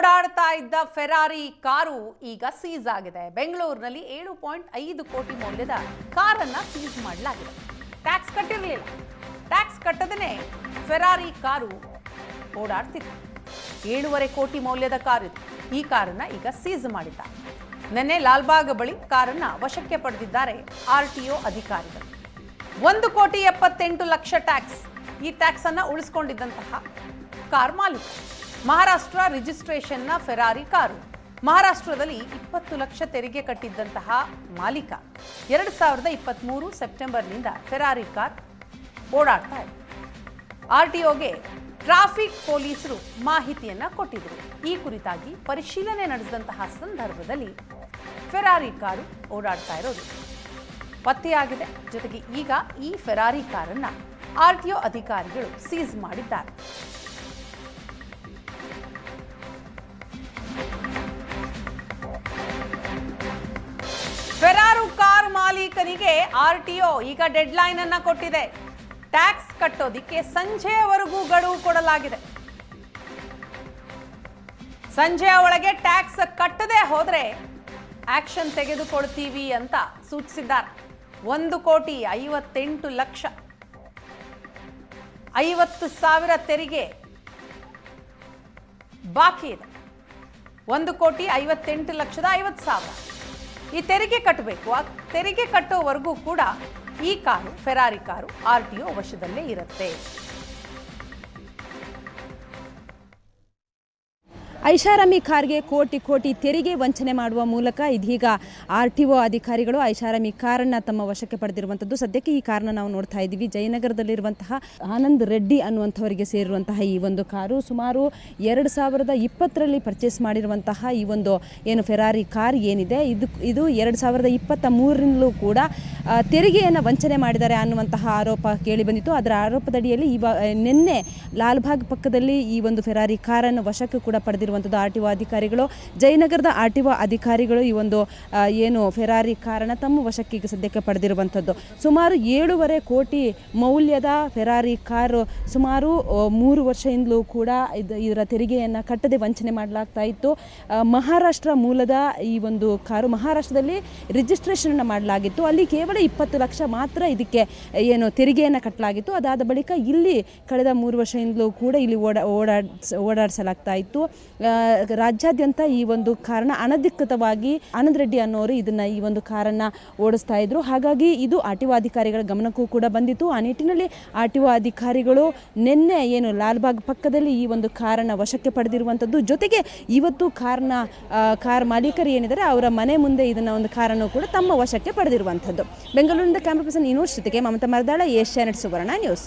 ಓಡಾಡ್ತಾ ಇದ್ದ Ferrari car ಈಗ ಸೀಸ್ ಆಗಿದೆ. ಬೆಂಗಳೂರಿನಲ್ಲಿ ಏಳು ಪಾಯಿಂಟ್ ಐದು ಕೋಟಿ ಮೌಲ್ಯದ ಕಾರನ್ನ ಸೀಸ್ ಮಾಡಲಾಗಿದೆ. ಟ್ಯಾಕ್ಸ್ ಕಟ್ಟಿರಲಿಲ್ಲ. ಟ್ಯಾಕ್ಸ್ ಕಟ್ಟದೇ ಫೆರಾರಿ ಕಾರು ಓಡಾಡ್ತಿತ್ತು ಏಳೂವರೆ ಕೋಟಿ ಮೌಲ್ಯದ ಕಾರು ಇದು. ಈ ಕಾರನ್ನ ಈಗ ಸೀಸ್ ಮಾಡಿದ್ದಾರೆ ನಿನ್ನೆ ಲಾಲ್ಬಾಗ್ ಬಳಿ ಕಾರನ್ನ ವಶಕ್ಕೆ ಪಡೆದಿದ್ದಾರೆ ಆರ್ ಟಿ ಒ ಅಧಿಕಾರಿಗಳು. ಒಂದು ಕೋಟಿ ಎಪ್ಪತ್ತೆಂಟು ಲಕ್ಷ ಟ್ಯಾಕ್ಸ್ ಈ ಟ್ಯಾಕ್ಸ್ ಅನ್ನ ಉಳಿಸ್ಕೊಂಡಿದ್ದಂತಹ ಕಾರ್ ಮಾಲೀಕ. ಮಹಾರಾಷ್ಟ್ರ ರಿಜಿಸ್ಟ್ರೇಷನ್ನ ಫೆರಾರಿ ಕಾರು. ಮಹಾರಾಷ್ಟ್ರದಲ್ಲಿ ಇಪ್ಪತ್ತು ಲಕ್ಷ ತೆರಿಗೆ ಕಟ್ಟಿದ್ದಂತಹ ಮಾಲೀಕ. ಎರಡು ಸಾವಿರದ ಇಪ್ಪತ್ತ್ಮೂರು ಸೆಪ್ಟೆಂಬರ್ನಿಂದ ಫೆರಾರಿ ಕಾರ್ ಓಡಾಡ್ತಾ ಇದೆ. ಆರ್ ಟಿ ಒಗೆ ಟ್ರಾಫಿಕ್ ಪೊಲೀಸರು ಮಾಹಿತಿಯನ್ನು ಕೊಟ್ಟಿದ್ರು. ಈ ಕುರಿತಾಗಿ ಪರಿಶೀಲನೆ ನಡೆಸಿದಂತಹ ಸಂದರ್ಭದಲ್ಲಿ ಫೆರಾರಿ ಕಾರು ಓಡಾಡ್ತಾ ಇರೋದು ಪತ್ತೆಯಾಗಿದೆ. ಜೊತೆಗೆ ಈಗ ಈ ಫೆರಾರಿ ಕಾರನ್ನು ಆರ್ ಟಿ ಒ ಅಧಿಕಾರಿಗಳು ಸೀಸ್ ಮಾಡಿದ್ದಾರೆ. ಆರ್ ಟಿ ಒ ಈಗ ಡೆಡ್ ಲೈನ್ ಅನ್ನ ಕೊಟ್ಟಿದೆ. ಟ್ಯಾಕ್ಸ್ ಕಟ್ಟೋದಿಕ್ಕೆ ಸಂಜೆಯವರೆಗೂ ಗಡುವು ಕೊಡಲಾಗಿದೆ. ಸಂಜೆಯ ಒಳಗೆ ಟ್ಯಾಕ್ಸ್ ಕಟ್ಟದೆ ಹೋದ್ರೆ ಆಕ್ಷನ್ ತೆಗೆದುಕೊಳ್ತೀವಿ ಅಂತ ಸೂಚಿಸಿದ್ದಾರೆ. ಒಂದು ಕೋಟಿ ಐವತ್ತೆಂಟು ಲಕ್ಷ. ಐವತ್ತು ಸಾವಿರ ತೆರಿಗೆ ಬಾಕಿ ಇದೆ. ಒಂದು ಕೋಟಿ ಐವತ್ತೆಂಟು ಲಕ್ಷದ ಐವತ್ತು ಸಾವಿರ. ಈ ತೆರಿಗೆ ಕಟ್ಟಬೇಕು. ಆ ತೆರಿಗೆ ಕಟ್ಟೋವರೆಗೂ ಕೂಡ ಈ car Ferrari car R T O ವಶದಲ್ಲೇ ಇರುತ್ತೆ. ಐಷಾರಾಮಿ ಕಾರ್ಗೆ ಕೋಟಿ ಕೋಟಿ ತೆರಿಗೆ ವಂಚನೆ ಮಾಡುವ ಮೂಲಕ ಇದೀಗ ಆರ್ ಟಿ ಒ ಅಧಿಕಾರಿಗಳು ಐಷಾರಾಮಿ ಕಾರನ್ನು ತಮ್ಮ ವಶಕ್ಕೆ ಪಡೆದಿರುವಂಥದ್ದು ಸದ್ಯಕ್ಕೆ ಈ ಕಾರನ್ನ ನಾವು ನೋಡ್ತಾ ಇದ್ದೀವಿ. ಜಯನಗರದಲ್ಲಿರುವಂತಹ ಆನಂದ್ ರೆಡ್ಡಿ ಅನ್ನುವಂಥವರಿಗೆ ಸೇರಿರುವಂತಹ ಈ ಒಂದು ಕಾರು ಸುಮಾರು ಎರಡು ಸಾವಿರದ ಇಪ್ಪತ್ತರಲ್ಲಿ ಪರ್ಚೇಸ್ ಮಾಡಿರುವಂತಹ ಈ ಒಂದು ಏನು ಫೆರಾರಿ ಕಾರ್ ಏನಿದೆ. ಇದು ಇದು ಎರಡು ಸಾವಿರದ ಇಪ್ಪತ್ತ ಮೂರರಿಂದಲೂ ಕೂಡ ತೆರಿಗೆಯನ್ನು ವಂಚನೆ ಮಾಡಿದ್ದಾರೆ ಅನ್ನುವಂತಹ ಆರೋಪ ಕೇಳಿ ಬಂದಿತ್ತು. ಅದರ ಆರೋಪದಡಿಯಲ್ಲಿ ಇವಾಗ ನಿನ್ನೆ ಲಾಲ್ಬಾಗ್ ಪಕ್ಕದಲ್ಲಿ ಈ ಒಂದು ಫೆರಾರಿ ಕಾರನ್ನು ವಶಕ್ಕೆ ಕೂಡ ಪಡೆದಿರುವಂಥದ್ದು ಆರ್ ಟಿ ಒ ಅಧಿಕಾರಿಗಳು. ಜಯನಗರದ ಆರ್ ಟಿ ಒ ಅಧಿಕಾರಿಗಳು ಈ ಒಂದು ಏನು ಫೆರಾರಿ ಕಾರನ್ನು ತಮ್ಮ ವಶಕ್ಕೆ ಈಗ ಸದ್ಯಕ್ಕೆ ಪಡೆದಿರುವಂಥದ್ದು ಸುಮಾರು ಏಳೂವರೆ ಕೋಟಿ ಮೌಲ್ಯದ ಫೆರಾರಿ ಕಾರು ಸುಮಾರು ಮೂರು ವರ್ಷದಿಂದಲೂ ಕೂಡ ಇದು, ಇದರ ತೆರಿಗೆಯನ್ನು ಕಟ್ಟದೆ ವಂಚನೆ ಮಾಡಲಾಗ್ತಾ ಇತ್ತು. ಮಹಾರಾಷ್ಟ್ರ ಮೂಲದ ಈ ಒಂದು ಕಾರು ಮಹಾರಾಷ್ಟ್ರದಲ್ಲಿ ರಿಜಿಸ್ಟ್ರೇಷನ್ ಮಾಡಲಾಗಿತ್ತು. ಅಲ್ಲಿ ಕೇವಲ ಇಪ್ಪತ್ತು ಲಕ್ಷ ಮಾತ್ರ ಇದಕ್ಕೆ, ಏನು ತೆರಿಗೆಯನ್ನು ಕಟ್ಟಲಾಗಿತ್ತು ಅದಾದ ಬಳಿಕ ಇಲ್ಲಿ ಕಳೆದ ಮೂರು ವರ್ಷದಿಂದಲೂ ಕೂಡ ಇಲ್ಲಿ ಓಡಾ, ಓಡಾಡ್ಸ್, ಓಡಾಡಿಸಲಾಗ್ತಾ ಇತ್ತು. ರಾಜ್ಯಾದ್ಯಂತ ಈ ಒಂದು ಕಾರಣ ಅನಧಿಕೃತವಾಗಿ ಆನಂದ್ ರೆಡ್ಡಿ ಅನ್ನೋರು ಇದನ್ನ ಈ ಒಂದು ಕಾರನ್ನ ಓಡಿಸ್ತಾ ಇದ್ರು. ಹಾಗಾಗಿ ಇದು ಆರ್ ಅಧಿಕಾರಿಗಳ ಗಮನಕ್ಕೂ ಕೂಡ ಬಂದಿತ್ತು. ಆ ನಿಟ್ಟಿನಲ್ಲಿ ಆರ್ ಅಧಿಕಾರಿಗಳು ನಿನ್ನೆ ಏನು ಲಾಲ್ಬಾಗ್ ಪಕ್ಕದಲ್ಲಿ ಈ ಒಂದು ಕಾರನ್ನ ವಶಕ್ಕೆ ಪಡೆದಿರುವಂಥದ್ದು ಜೊತೆಗೆ ಇವತ್ತು ಕಾರ್ನ ಕಾರ್ ಮಾಲೀಕರು ಏನಿದ್ದಾರೆ ಅವರ ಮನೆ ಮುಂದೆ ಇದನ್ನ ಒಂದು ಕಾರನ್ನು ಕೂಡ ತಮ್ಮ ವಶಕ್ಕೆ ಪಡೆದಿರುವಂಥದ್ದು ಬೆಂಗಳೂರಿನಿಂದ ಕ್ಯಾಮ್ರಾ ಪರ್ಸನ್ ಜೊತೆಗೆ ಮಮತಾ ಮರದಾಳ ಏಷ್ಯಾನೆಟ್ ಸುವರ್ಣ ನ್ಯೂಸ್.